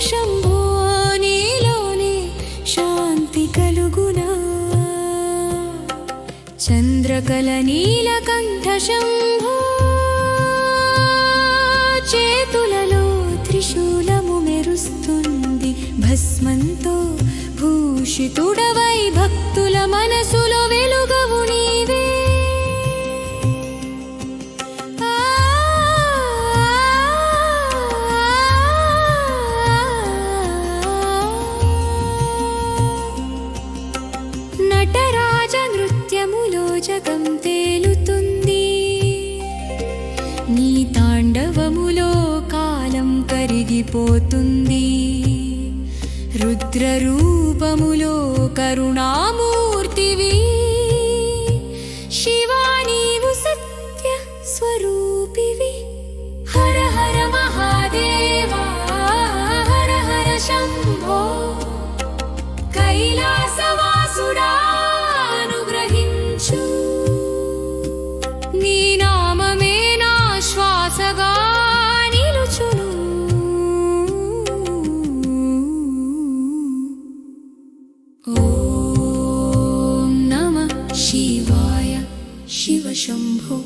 శంభో నీలోనే శాంతి కలుగునా. చంద్రకల నీలకంఠ శంభో చేతులలో త్రిశూలము మెరుస్తుంది. భస్మంతో భూషితుడవై భక్తుల మనసులో వెలుగవుని నటరాజ నృత్యములో జగం తేలుతుంది. నీ తాండవములో కాలం కరిగిపోతుంది. రుద్రరూపములో కరుణామూర్తివి. శివా సత్య స్వరూపివి. శంభో. కైలా ॐ नमः शिवाय शिवशम्भो।